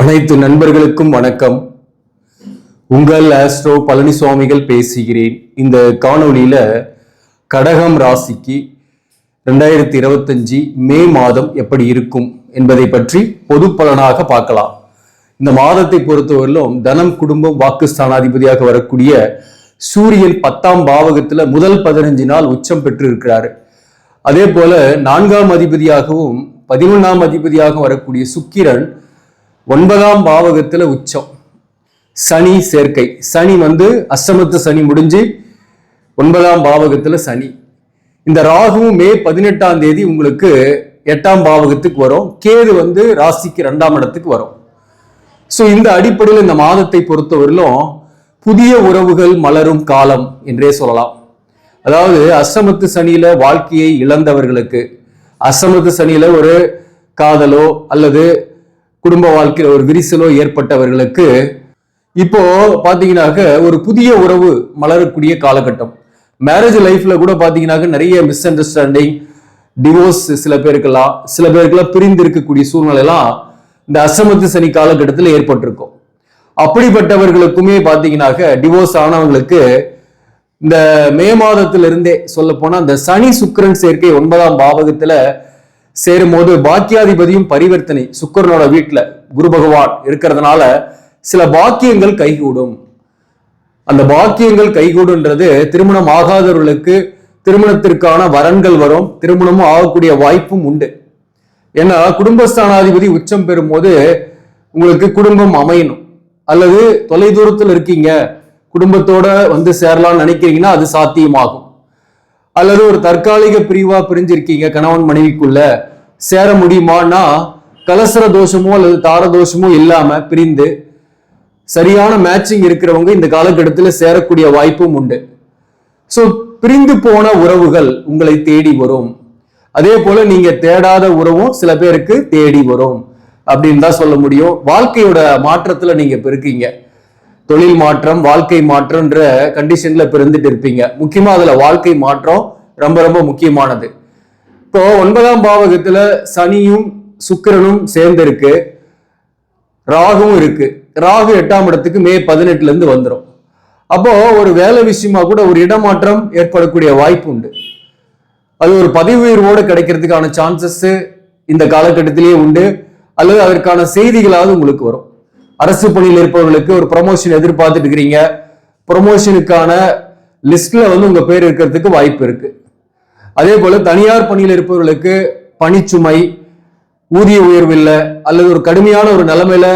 அனைத்து நண்பர்களுக்கும் வணக்கம். உங்கள் ஆஸ்ட்ரோ பழனிசுவாமிகள் பேசுகிறேன். இந்த காணொளியில கடகம் ராசிக்கு ரெண்டாயிரத்தி இருபத்தஞ்சி மே மாதம் எப்படி இருக்கும் என்பதை பற்றி பொது பலனாக பார்க்கலாம். இந்த மாதத்தை பொறுத்தவரையிலும் தனம் குடும்பம் வாக்குஸ்தானாதிபதியாக வரக்கூடிய சூரியன் பத்தாம் பாவகத்துல முதல் பதினஞ்சு நாள் உச்சம் பெற்று இருக்கிறாரு அதே போல நான்காம் அதிபதியாகவும் பதினொன்றாம் அதிபதியாக வரக்கூடிய சுக்கிரன் ஒன்பதாம் பாவகத்தில் உச்சம். சனி சேர்க்கை. சனி வந்து அஷ்டமத்து சனி முடிஞ்சு ஒன்பதாம் பாவகத்தில் சனி. இந்த ராகுவும் மே பதினெட்டாம் தேதி உங்களுக்கு எட்டாம் பாவகத்துக்கு வரும். கேது வந்து ராசிக்கு ரெண்டாம் இடத்துக்கு வரும். ஸோ இந்த அடிப்படையில் இந்த மாதத்தை பொறுத்தவரையிலும் புதிய உறவுகள் மலரும் காலம் என்றே சொல்லலாம். அதாவது அஷ்டமத்து சனியில வாழ்க்கையை இழந்தவர்களுக்கு அஷ்டமத்து சனியில ஒரு காதலோ அல்லது குடும்ப வாழ்க்கையில் ஒரு விரிசலோ ஏற்பட்டவர்களுக்கு இப்போ பார்த்தீங்கன்னாக்க ஒரு புதிய உறவு மலரக்கூடிய காலகட்டம். மேரேஜ் லைஃப்ல கூட பார்த்தீங்கன்னாக்க நிறைய மிஸ் அண்டர்ஸ்டாண்டிங் டிவோர்ஸ் சில பேருக்கெல்லாம் சில பேருக்கெல்லாம் பிரிந்து இருக்கக்கூடிய சூழ்நிலை எல்லாம் இந்த அசமத்து சனி காலகட்டத்தில் ஏற்பட்டிருக்கும். அப்படிப்பட்டவர்களுக்குமே பார்த்தீங்கன்னாக்க டிவோர்ஸ் ஆனவங்களுக்கு இந்த மே மாதத்துல இருந்தே சொல்ல போனால் இந்த சனி சுக்கரன் சேர்க்கை ஒன்பதாம் பாவகத்தில் சேரும் போது பாக்கியாதிபதியும் பரிவர்த்தனை சுக்கரனோட வீட்டில் குரு பகவான் இருக்கிறதுனால சில பாக்கியங்கள் கைகூடும். அந்த பாக்கியங்கள் கைகூடுன்றது திருமணம் ஆகாதவர்களுக்கு திருமணத்திற்கான வரன்கள் வரும். திருமணமும் ஆகக்கூடிய வாய்ப்பும் உண்டு. ஏன்னா குடும்பஸ்தானாதிபதி உச்சம் பெறும்போது உங்களுக்கு குடும்பம் அமையணும். அல்லது தொலைதூரத்தில் இருக்கீங்க. குடும்பத்தோட வந்து சேரலாம்னு நினைக்கிறீங்கன்னா அது சாத்தியமாகும். அல்லது ஒரு தற்காலிக பிரிவா பிரிஞ்சிருக்கீங்க கணவன் மனைவிக்குள்ள சேர முடியுமான்னா கலசர தோஷமோ அல்லது தார தோஷமோ இல்லாம பிரிந்து சரியான மேட்சிங் இருக்கிறவங்க இந்த காலகட்டத்தில் சேரக்கூடிய வாய்ப்பும் உண்டு. ஸோ பிரிந்து போன உறவுகள் உங்களை தேடி வரும். அதே போல நீங்க தேடாத உறவும் சில பேருக்கு தேடி வரும். அப்படின்னு தான் சொல்ல முடியும். வாழ்க்கையோட மாற்றத்துல நீங்க பெருக்கீங்க. இருக்கீங்க தொழில் மாற்றம் வாழ்க்கை மாற்றம்ன்ற கண்டிஷன்ல இப்ப இருந்துட்டு இருப்பீங்க. முக்கியமா அதுல வாழ்க்கை மாற்றம் ரொம்ப ரொம்ப முக்கியமானது. இப்போ ஒன்பதாம் பாவகத்துல சனியும் சுக்கிரனும் சேர்ந்திருக்கு ராகும் இருக்கு. ராகு எட்டாம் இடத்துக்கு மே பதினெட்டுல இருந்து வந்துடும் அப்போ ஒரு வேலை விஷயமா கூட ஒரு இடமாற்றம் ஏற்படக்கூடிய வாய்ப்பு உண்டு. அது ஒரு பதவி உயர்வோடு கிடைக்கிறதுக்கான சான்சஸ் இந்த காலகட்டத்திலேயே உண்டு. அல்லது அதற்கான செய்திகளாவது உங்களுக்கு வரும். அரசு பணியில் இருப்பவர்களுக்கு ஒரு ப்ரொமோஷன் எதிர்பார்த்துட்டு இருக்கிறீங்க. ப்ரொமோஷனுக்கான லிஸ்ட்ல வந்து உங்க பேர் இருக்கிறதுக்கு வாய்ப்பு இருக்கு. அதே போல தனியார் பணியில் இருப்பவர்களுக்கு பணிச்சுமை ஊதிய உயர்வு இல்லை அல்லது ஒரு கடுமையான ஒரு நிலைமையில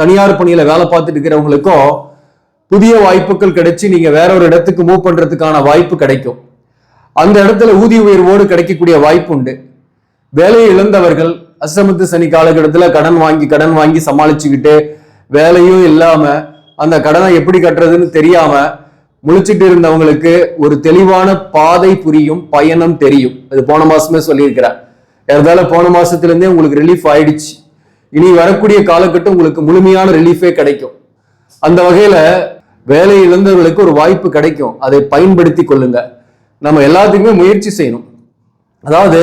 தனியார் பணியில வேலை பார்த்துட்டு இருக்கிறவங்களுக்கும் புதிய வாய்ப்புகள் கிடைச்சு நீங்க வேற ஒரு இடத்துக்கு மூவ் பண்றதுக்கான வாய்ப்பு கிடைக்கும். அந்த இடத்துல ஊதிய உயர்வோடு கிடைக்கக்கூடிய வாய்ப்பு உண்டு. வேலையை இழந்தவர்கள் அசமத்து சனி காலகட்டத்தில் கடன் வாங்கி கடன் வாங்கி சமாளிச்சுக்கிட்டு வேலையும் இல்லாம அந்த கடனை எப்படி கட்டுறதுன்னு தெரியாம முழிச்சிட்டு இருந்தவங்களுக்கு ஒரு தெளிவான பாதை புரியும் பயணம் தெரியும். அது போன மாசமே சொல்லியிருக்கிறேன் இருந்தாலும் போன மாசத்துலேருந்தே உங்களுக்கு ரிலீஃப் ஆயிடுச்சு. இனி வரக்கூடிய காலகட்டம் உங்களுக்கு முழுமையான ரிலீஃபே கிடைக்கும். அந்த வகையில வேலை இழந்தவர்களுக்கு ஒரு வாய்ப்பு கிடைக்கும். அதை பயன்படுத்தி கொள்ளுங்க. நம்ம எல்லாத்துக்குமே முயற்சி செய்யணும். அதாவது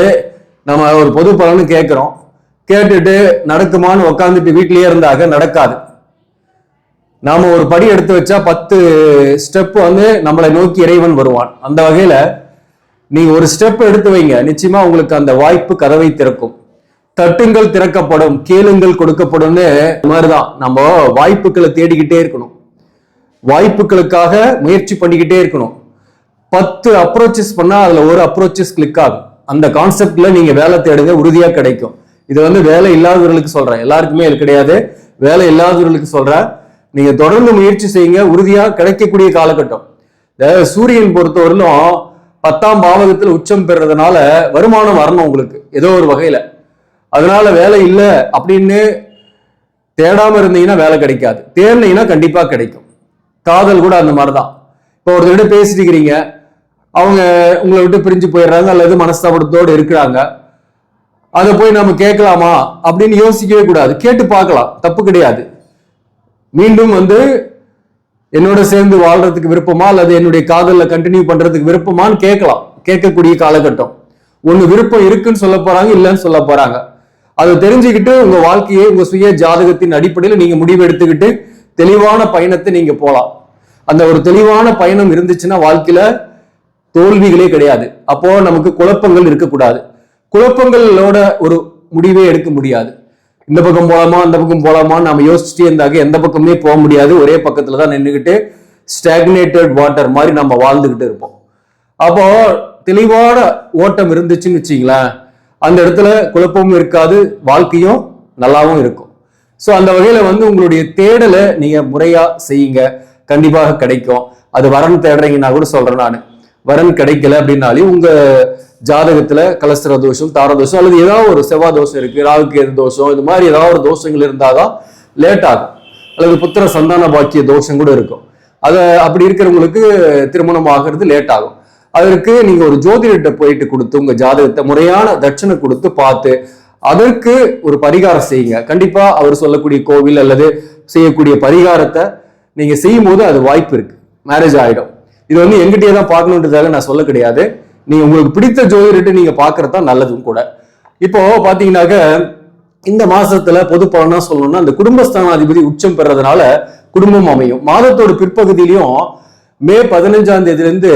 நம்ம ஒரு பொது பலன்னு கேட்குறோம். கேட்டுட்டு நடக்குமான்னு உக்காந்துட்டு வீட்டிலேயே இருந்தாக நடக்காது. நாம ஒரு படி எடுத்து வச்சா பத்து ஸ்டெப் வந்து நம்மளை நோக்கி இறைவன் வருவான். அந்த வகையில நீங்க ஒரு ஸ்டெப் எடுத்து வைங்க. நிச்சயமா உங்களுக்கு அந்த வாய்ப்பு கதவை திறக்கும். தட்டுங்கள் திறக்கப்படும் கேளுங்கள் கொடுக்கப்படும்னு மாதிரிதான். நம்ம வாய்ப்புகளை தேடிக்கிட்டே இருக்கணும். வாய்ப்புகளுக்காக முயற்சி பண்ணிக்கிட்டே இருக்கணும். பத்து அப்ரோச்சஸ் பண்ணா அதுல ஒரு அப்ரோச்சஸ் கிளிக் ஆகும். அந்த கான்செப்ட்ல நீங்க வேலை தேடுங்க உறுதியா கிடைக்கும். இது வந்து வேலை இல்லாதவர்களுக்கு சொல்றேன். எல்லாருக்குமே இது கிடையாது. வேலை இல்லாதவர்களுக்கு சொல்றேன். நீங்க தொடர்ந்து முயற்சி செய்யுங்க. உறுதியா கிடைக்கக்கூடிய காலகட்டம். இந்த சூரியன் பொறுத்தவரையிலும் பத்தாம் பாவகத்தில் உச்சம் பெறுறதுனால வருமானம் வரணும் உங்களுக்கு ஏதோ ஒரு வகையில. அதனால வேலை இல்லை அப்படின்னு தேடாம இருந்தீங்கன்னா வேலை கிடைக்காது. தேடினீங்கன்னா கண்டிப்பா கிடைக்கும். காதல் கூட அந்த மாதிரிதான். இப்போ ஒருத்தர்கிட்ட பேசிட்டு இருக்கிறீங்க. அவங்க உங்களை விட்டு பிரிஞ்சு போயிடுறாங்க அல்லது மனஸ்தாபத்தோடு இருக்கிறாங்க. அதை போய் நம்ம கேட்கலாமா அப்படின்னு யோசிக்கவே கூடாது. கேட்டு பார்க்கலாம். தப்பு கிடையாது. மீண்டும் வந்து என்னோட சேர்ந்து வாழ்றதுக்கு விருப்பமா அல்லது என்னுடைய காதலில் கண்டினியூ பண்றதுக்கு விருப்பமான்னு கேட்கலாம். கேட்கக்கூடிய காலகட்டம். ஒண்ணு விருப்பம் இருக்குன்னு சொல்ல போறாங்க இல்லைன்னு சொல்ல போறாங்க. அதை தெரிஞ்சுக்கிட்டு உங்க வாழ்க்கையை உங்க சுய ஜாதகத்தின் அடிப்படையில் நீங்க முடிவு எடுத்துக்கிட்டு தெளிவான பயணத்தை நீங்க போகலாம் அந்த ஒரு தெளிவான பயணம் இருந்துச்சுன்னா வாழ்க்கையில தோல்விகளே கிடையாது. அப்போ நமக்கு குழப்பங்கள் இருக்கக்கூடாது. குழப்பங்களோட ஒரு முடிவே எடுக்க முடியாது. இந்த பக்கம் போகலாமா அந்த பக்கம் போகலாமா நம்ம யோசிச்சுட்டே இருந்தாக்க எந்த பக்கமே போக முடியாது. ஒரே பக்கத்தில் தான் நின்றுக்கிட்டு ஸ்டாக்னேட்டட் வாட்டர் மாதிரி நம்ம வாழ்ந்துக்கிட்டு இருப்போம். அப்போ தெளிவான ஓட்டம் இருந்துச்சுன்னு வச்சிங்களேன் அந்த இடத்துல குழப்பமும் இருக்காது வாழ்க்கையும் நல்லாவும் இருக்கும். ஸோ அந்த வகையில் வந்து உங்களுடைய தேடலை நீங்கள் முறையாக செய்யுங்க. கண்டிப்பாக கிடைக்கும். அது வரணும் தேடுறீங்கன்னா கூட சொல்கிறேன் நான். வரன் கிடைக்கல அப்படின்னாலே உங்க ஜாதகத்துல கலஸ்திர தோஷம் தார தோஷம் அல்லது ஏதாவது ஒரு செவ்வாய் தோஷம் இருக்கு ராகுக்கு எது தோஷம் இது மாதிரி ஏதாவது ஒரு தோஷங்கள் இருந்தாதான் லேட் ஆகும். அல்லது புத்திர சந்தான பாக்கிய தோஷம் கூட இருக்கும். அதை அப்படி இருக்கிறவங்களுக்கு திருமணம் ஆகிறது லேட் ஆகும். அதற்கு நீங்க ஒரு ஜோதிடர்கிட்ட போயிட்டு கொடுத்து உங்க ஜாதகத்தை முறையான தட்சணை கொடுத்து பார்த்து அதற்கு ஒரு பரிகாரம் செய்யுங்க. கண்டிப்பா அவர் சொல்லக்கூடிய கோவில் அல்லது செய்யக்கூடிய பரிகாரத்தை நீங்க செய்யும் போது அது வாய்ப்பு இருக்கு. மேரேஜ் ஆயிடும். இது வந்து எங்கிட்டயே தான் பார்க்கணுன்றதாக நான் சொல்ல கிடையாது. நீங்க உங்களுக்கு பிடித்த ஜோதிடர்கிட்ட நீங்க பார்க்கறது தான் நல்லதும் கூட. இப்போ பாத்தீங்கன்னாக்க இந்த மாசத்துல பொது பலனா சொல்லணும்னா அந்த குடும்பஸ்தானாதிபதி உச்சம் பெறதுனால குடும்பம் அமையும். மாதத்தோட பிற்பகுதியிலையும் மே பதினஞ்சாம் தேதியிலிருந்து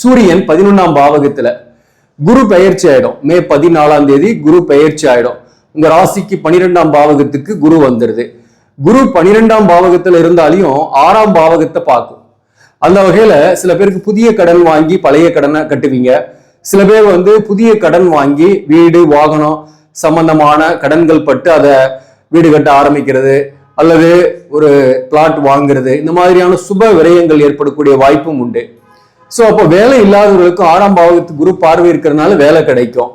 சூரியன் பதினொன்னாம் பாவகத்துல. குரு பெயர்ச்சி ஆயிடும். மே பதினாலாம் தேதி குரு பெயர்ச்சி ஆயிடும். உங்க ராசிக்கு பனிரெண்டாம் பாவகத்துக்கு குரு வந்துருது. குரு பனிரெண்டாம் பாவகத்துல இருந்தாலையும் ஆறாம் பாவகத்தை பார்க்கும். அந்த வகையில சில பேருக்கு புதிய கடன் வாங்கி பழைய கடனை கட்டுவீங்க. சில பேர் வந்து புதிய கடன் வாங்கி வீடு வாகனம் சம்பந்தமான கடன்கள் பட்டு அதை வீடு கட்ட ஆரம்பிக்கிறது. அல்லது ஒரு பிளாட் வாங்குறது. இந்த மாதிரியான சுப விரயங்கள் ஏற்படக்கூடிய வாய்ப்பும் உண்டு. ஸோ அப்போ வேலை இல்லாதவர்களுக்கு ஆறாம் பாவத்து குரு பார்வை இருக்கிறதுனால வேலை கிடைக்கும்.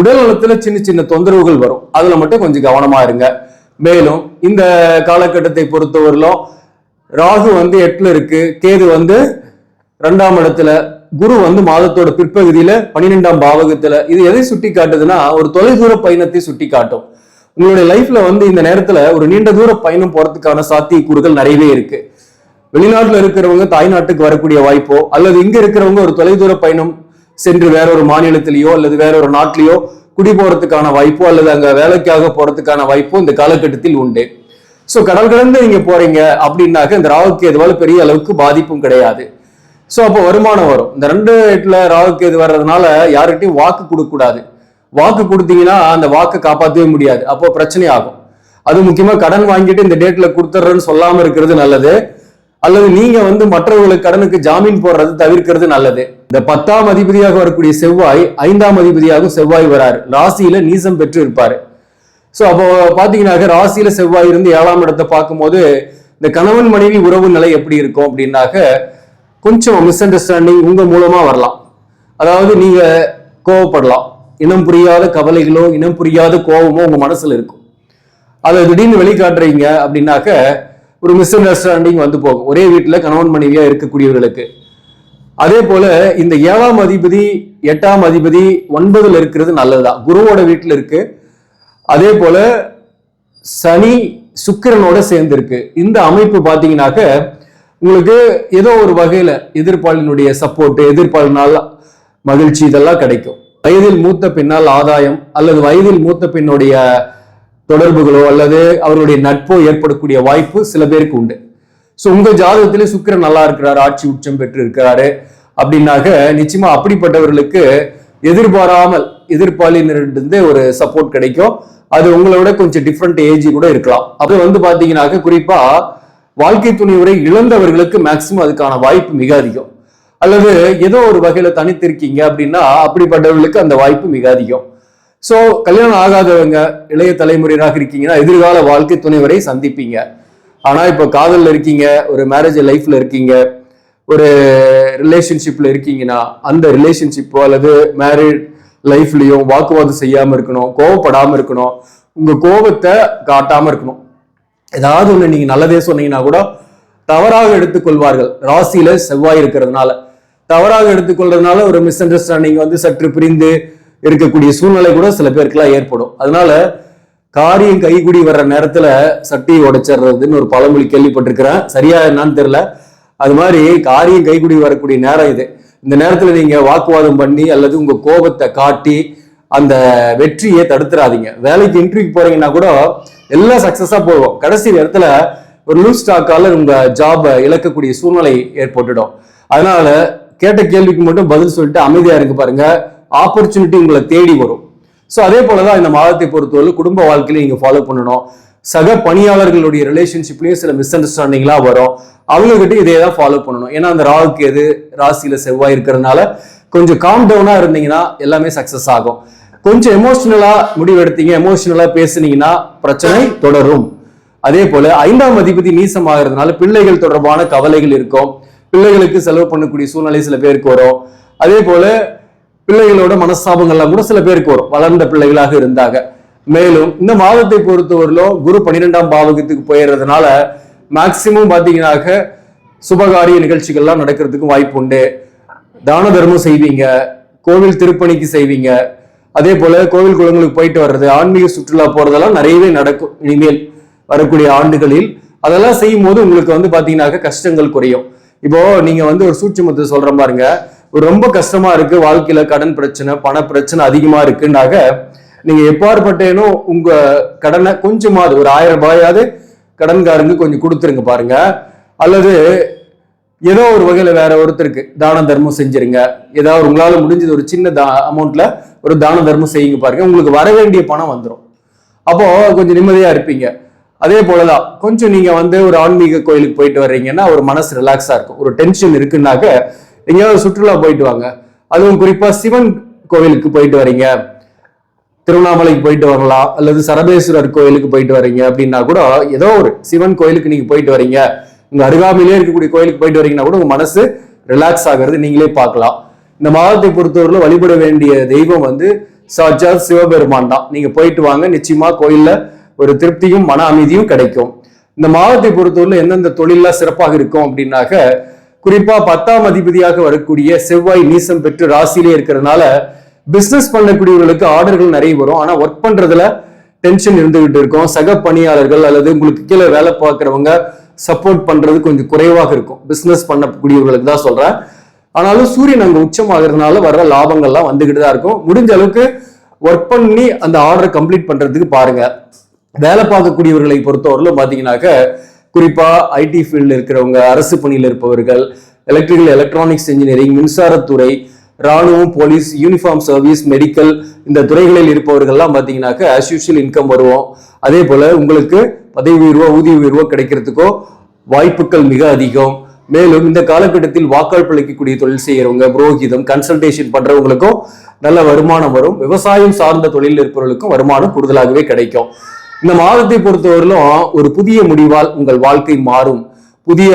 உடல் நலத்துல சின்ன சின்ன தொந்தரவுகள் வரும். அதுல மட்டும் கொஞ்சம் கவனமா இருங்க. மேலும் இந்த காலகட்டத்தை பொறுத்தவரையிலும் ராகு வந்து எட்டுல இருக்கு கேது வந்து ரெண்டாம் இடத்துல குரு வந்து மாதத்தோட பிற்பகுதியில பன்னிரெண்டாம் பாவகத்துல. இது எதை சுட்டி காட்டுதுன்னா ஒரு தொலைதூர பயணத்தை சுட்டி காட்டும் உங்களுடைய லைஃப்ல வந்து இந்த நேரத்துல ஒரு நீண்ட தூர பயணம் போறதுக்கான சாத்தியக்கூறுகள் நிறையவே இருக்கு. வெளிநாட்டுல இருக்கிறவங்க தாய்நாட்டுக்கு வரக்கூடிய வாய்ப்போ அல்லது இங்க இருக்கிறவங்க ஒரு தொலைதூர பயணம் சென்று வேற ஒரு மாநிலத்திலேயோ அல்லது வேற ஒரு நாட்டிலேயோ குடி போறதுக்கான வாய்ப்போ அல்லது அங்க வேலைக்காக போறதுக்கான வாய்ப்போ இந்த காலகட்டத்தில் உண்டு. ஸோ கடல் கடந்து நீங்கள் போகிறீங்க அப்படின்னாக்க இந்த ராகுக்கு எதுவால பெரிய அளவுக்கு பாதிப்பும் கிடையாது. ஸோ அப்போ வருமானம் வரும். இந்த ரெண்டு இடத்துல ராகுக்கு எது வர்றதுனால யாருக்கிட்டையும் வாக்கு கொடுக்கக்கூடாது வாக்கு கொடுத்தீங்கன்னா அந்த வாக்கை காப்பாற்றவே முடியாது. அப்போ பிரச்சனை ஆகும். அது முக்கியமாக கடன் வாங்கிட்டு இந்த டேட்டில் கொடுத்துட்றேன்னு சொல்லாமல் இருக்கிறது நல்லது. அல்லது நீங்கள் வந்து மற்றவர்களுக்கு கடனுக்கு ஜாமீன் போடுறது தவிர்க்கிறது நல்லது. இந்த பத்தாம் அதிபதியாக வரக்கூடிய செவ்வாய் ஐந்தாம் அதிபதியாகவும் செவ்வாய் வராரு. ராசியில நீசம் பெற்று இருப்பாரு. ஸோ அப்போ பார்த்தீங்கன்னாக்க ராசியில செவ்வாய் இருந்து ஏழாம் இடத்தை பார்க்கும்போது இந்த கணவன் மனைவி உறவு நிலை எப்படி இருக்கும் அப்படின்னாக்க கொஞ்சம் மிஸ் அண்டர்ஸ்டாண்டிங் உங்க மூலமா வரலாம். அதாவது நீங்க கோவப்படலாம். இனம் புரியாத கவலைகளோ இனம் புரியாத கோபமோ உங்க மனசுல இருக்கும். அதை திடீர்னு வெளிக்காட்டுறீங்க அப்படின்னாக்க ஒரு மிஸ் அண்டர்ஸ்டாண்டிங் வந்து போகும். ஒரே வீட்டில் கணவன் மனைவியா இருக்கக்கூடியவர்களுக்கு. அதே போல இந்த ஏழாம் அதிபதி எட்டாம் அதிபதி ஒன்பதுல இருக்கிறது நல்லதுதான். குருவோட வீட்டில் இருக்கு. அதே போல சனி சுக்கிரனோட சேர்ந்து இருக்கு இந்த அமைப்பு பார்த்தீங்கன்னாக்க உங்களுக்கு ஏதோ ஒரு வகையில எதிர்ப்பாளினுடைய சப்போர்ட் எதிர்ப்பாளினால் மகிழ்ச்சி இதெல்லாம் கிடைக்கும். வயதில் மூத்த பின்னால் ஆதாயம் அல்லது வயதில் மூத்த பின்னுடைய தொடர்புகளோ அல்லது அவருடைய நட்போ ஏற்படக்கூடிய வாய்ப்பு சில பேருக்கு உண்டு. ஸோ உங்க ஜாதகத்திலே சுக்கிரன் நல்லா இருக்கிறாரு ஆட்சி உச்சம் பெற்று இருக்கிறாரு அப்படின்னாக்க நிச்சயமா அப்படிப்பட்டவர்களுக்கு எதிர்பாராமல் எதிர்பாலினரிடந்து ஒரு சப்போர்ட் கிடைக்கும். அது உங்களை விட கொஞ்சம் டிஃப்ரெண்ட் ஏஜ் கூட இருக்கலாம். அது வந்து பாத்தீங்கன்னாக்க குறிப்பா வாழ்க்கை துணையுறை இழந்தவர்களுக்கு மேக்சிமம் அதுக்கான வாய்ப்பு மிக அதிகம். அல்லது ஏதோ ஒரு வகையில தனித்திருக்கீங்க அப்படின்னா அப்படிப்பட்டவர்களுக்கு அந்த வாய்ப்பு மிக அதிகம். ஸோ கல்யாணம் ஆகாதவங்க இளைய தலைமுறையினராக இருக்கீங்கன்னா எதிர்கால வாழ்க்கை துணைவரை சந்திப்பீங்க. ஆனா இப்போ காதல்ல இருக்கீங்க ஒரு மேரேஜ் லைஃப்ல இருக்கீங்க ஒரு ரிலேஷன்ஷிப்ல இருக்கீங்கன்னா அந்த ரிலேஷன்ஷிப்போ அல்லது மேரிட் லைஃப்லையும் வாக்குவாதம் செய்யாமல் இருக்கணும் கோவப்படாமல் இருக்கணும் உங்கள் கோபத்தை காட்டாமல் இருக்கணும். ஏதாவது ஒன்று நீங்கள் நல்லதே சொன்னீங்கன்னா கூட தவறாக எடுத்துக்கொள்வார்கள். ராசியில செவ்வாய் இருக்கிறதுனால. தவறாக எடுத்துக்கொள்றதுனால ஒரு மிஸ் அண்டர்ஸ்டாண்டிங் வந்து சற்று பிரிந்து இருக்கக்கூடிய சூழ்நிலை கூட சில பேருக்குலாம் ஏற்படும். அதனால காரியம் கைகுடி வர்ற நேரத்துல சட்டியை உடைச்சிடுறதுன்னு ஒரு பழமொழி கேள்விப்பட்டிருக்கிறேன். சரியா என்னன்னு தெரியல. அது மாதிரி காரியம் கைகுடி வரக்கூடிய நேரம் இது. இந்த நேரத்தில் நீங்கள் வாக்குவாதம் பண்ணி அல்லது உங்கள் கோபத்தை காட்டி அந்த வெற்றியை தடுத்துறாதீங்க. வேலைக்கு இன்டர்வியூக்கு போறீங்கன்னா கூட எல்லாம் சக்ஸஸாக போடுவோம் கடைசி நேரத்தில் ஒரு லூஸ் ஸ்டாக்கால உங்கள் ஜாபை இழக்கக்கூடிய சூழ்நிலை ஏற்பட்டுடும். அதனால கேட்ட கேள்விக்கு மட்டும் பதில் சொல்லிட்டு அமைதியாக இருக்கு பாருங்க. ஆப்பர்ச்சுனிட்டி உங்களை தேடி வரும். ஸோ அதே போல தான் இந்த மாதத்தை பொறுத்தவரை குடும்ப வாழ்க்கையில நீங்கள் ஃபாலோ பண்ணணும். சக பணியாளர்களுடைய ரிலேஷன்ஷிப்லேயும் சில மிஸ் அண்டர்ஸ்டாண்டிங்லாம் வரும். அவங்கக்கிட்ட இதே தான் ஃபாலோ பண்ணணும். ஏன்னா அந்த ராகுக்கு எது? ராசியில் செவ்வாய் இருக்கிறதுனால கொஞ்சம் காம் டவுனாக இருந்தீங்கன்னா எல்லாமே சக்ஸஸ் ஆகும். கொஞ்சம் எமோஷனலாக முடிவு எடுத்தீங்க எமோஷனலாக பேசுனீங்கன்னா பிரச்சனை தொடரும். அதே போல ஐந்தாம் அதிபதி நீசம் ஆகிறதுனால பிள்ளைகள் தொடர்பான கவலைகள் இருக்கும். பிள்ளைகளுக்கு செலவு பண்ணக்கூடிய சூழ்நிலை சில பேருக்கு வரும். அதே போல பிள்ளைகளோட மனஸ்தாபங்கள்லாம் கூட சில பேருக்கு வரும். வளர்ந்த பிள்ளைகளாக இருந்தாங்க. மேலும் இந்த மாதத்தை பொறுத்தவரையிலும் குரு பன்னிரெண்டாம் பாவகத்துக்கு போயிடுறதுனால மேக்சிமம் பார்த்தீங்கன்னாக்க சுபகாரிய நிகழ்ச்சிகள்லாம் நடக்கிறதுக்கு வாய்ப்பு உண்டு. தான தர்மம் செய்வீங்க கோவில் திருப்பணிக்கு செய்வீங்க. அதே போல கோவில் குளங்களுக்கு போயிட்டு வர்றது ஆன்மீக சுற்றுலா போறதெல்லாம் நிறையவே நடக்கும். இனிமேல் வரக்கூடிய ஆண்டுகளில் அதெல்லாம் செய்யும் போது உங்களுக்கு வந்து பாத்தீங்கன்னாக்க கஷ்டங்கள் குறையும். இப்போ நீங்க வந்து ஒரு சூட்சமத்தை சொல்ற பாருங்க ஒரு ரொம்ப கஷ்டமா இருக்கு வாழ்க்கையில கடன் பிரச்சனை பண பிரச்சனை அதிகமா இருக்குன்னாக நீங்க எப்பாற்பட்டேனோ உங்க கடனை கொஞ்சமாவது ஒரு ஆயிரம் ரூபாயாவது கடன்காரங்க கொஞ்சம் கொடுத்துருங்க பாருங்க. அல்லது ஏதோ ஒரு வகையில வேற ஒருத்தருக்கு தான தர்மம் செஞ்சிருங்க. ஏதாவது உங்களால முடிஞ்சது ஒரு சின்ன தா அமௌண்ட்ல ஒரு தான தர்மம் செய்யுங்க பாருங்க. உங்களுக்கு வர வேண்டிய பணம் வந்துடும் அப்போ கொஞ்சம் நிம்மதியா இருப்பீங்க. அதே போலதான் கொஞ்சம் நீங்க வந்து ஒரு ஆன்மீக கோயிலுக்கு போயிட்டு வர்றீங்கன்னா ஒரு மனசு ரிலாக்ஸா இருக்கும். ஒரு டென்ஷன் இருக்குன்னாக்க எங்கேயாவது சுற்றுலா போயிட்டு வாங்க. அதுவும் குறிப்பா சிவன் கோவிலுக்கு போயிட்டு வரீங்க திருவண்ணாமலைக்கு போயிட்டு வரலாம் அல்லது சரபேஸ்வரர் கோயிலுக்கு போயிட்டு வரீங்க அப்படின்னா கூட ஏதோ ஒரு சிவன் கோயிலுக்கு நீங்க போயிட்டு வரீங்க. உங்க அருகாமையிலே இருக்கக்கூடிய கோயிலுக்கு போயிட்டு வரீங்கன்னா கூட உங்க மனசு ரிலாக்ஸ் ஆகிறது நீங்களே பார்க்கலாம். இந்த மாதத்தை பொறுத்தவரையில வழிபட வேண்டிய தெய்வம் வந்து சாட்சாத் சிவபெருமான் தான். நீங்க போயிட்டு வாங்க நிச்சயமா கோயில்ல ஒரு திருப்தியும் மன அமைதியும் கிடைக்கும். இந்த மாதத்தை பொறுத்தவரையில எந்தெந்த தொழிலெல்லாம் சிறப்பாக இருக்கும் அப்படின்னாக்க குறிப்பா பத்தாம் அதிபதியாக வரக்கூடிய செவ்வாய் நீசம் பெற்று ராசியிலே இருக்கிறதுனால பிஸ்னஸ் பண்ணக்கூடியவர்களுக்கு ஆர்டர்கள் நிறைய வரும். ஆனால் ஒர்க் பண்ணுறதுல டென்ஷன் இருந்துகிட்டு இருக்கும். சக பணியாளர்கள் அல்லது உங்களுக்கு கீழே வேலை பார்க்குறவங்க சப்போர்ட் பண்ணுறது கொஞ்சம் குறைவாக இருக்கும். பிஸ்னஸ் பண்ணக்கூடியவர்களுக்கு தான் சொல்கிறேன் ஆனாலும் சூரியன் அங்கே உச்சமாகிறதுனால வர்ற லாபங்கள்லாம் வந்துக்கிட்டு தான் இருக்கும். முடிஞ்ச அளவுக்கு ஒர்க் பண்ணி அந்த ஆர்டரை கம்ப்ளீட் பண்ணுறதுக்கு பாருங்கள் வேலை பார்க்கக்கூடியவர்களை பொறுத்தவரையிலும் பார்த்தீங்கன்னாக்க குறிப்பாக ஐடி ஃபீல்டில் இருக்கிறவங்க அரசு பணியில் இருப்பவர்கள் எலக்ட்ரிக்கல் எலக்ட்ரானிக்ஸ் இன்ஜினியரிங் மின்சாரத்துறை ராணுவம் போலீஸ் யூனிஃபார்ம் சர்வீஸ் மெடிக்கல் இந்த துறைகளில் இருப்பவர்கள்லாம் பார்த்தீங்கன்னாக்க ஆஸ் யூஷுவல் இன்கம் வருவோம். அதே போல் உங்களுக்கு பதவி உயர்வோ ஊதிய உயர்வோ கிடைக்கிறதுக்கோ வாய்ப்புகள் மிக அதிகம். மேலும் இந்த காலகட்டத்தில் வாக்காள் பிழைக்கக்கூடிய தொழில் செய்கிறவங்க புரோகிதம் கன்சல்டேஷன் பண்ணுறவங்களுக்கும் நல்ல வருமானம் வரும். விவசாயம் சார்ந்த தொழில் இருப்பவர்களுக்கும் வருமானம் கூடுதலாகவே கிடைக்கும். இந்த மாதத்தை பொறுத்தவரையிலும் ஒரு புதிய முடிவால் உங்கள் வாழ்க்கை மாறும். புதிய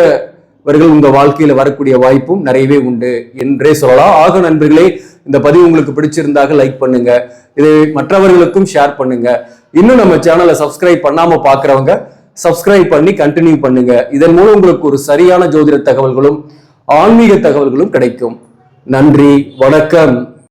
இவர்கள் உங்க வாழ்க்கையில வரக்கூடிய வாய்ப்பும் நிறையவே உண்டு என்றே சொல்லலாம். ஆக நண்பர்களே இந்த பதிவு உங்களுக்கு பிடிச்சிருந்தாக லைக் பண்ணுங்க. இதை மற்றவர்களுக்கும் ஷேர் பண்ணுங்க. இன்னும் நம்ம சேனலை சப்ஸ்கிரைப் பண்ணாம பாக்குறவங்க சப்ஸ்கிரைப் பண்ணி கண்டினியூ பண்ணுங்க. இதன் மூலம் உங்களுக்கு ஒரு சரியான ஜோதிட தகவல்களும் ஆன்மீக தகவல்களும் கிடைக்கும். நன்றி வணக்கம்.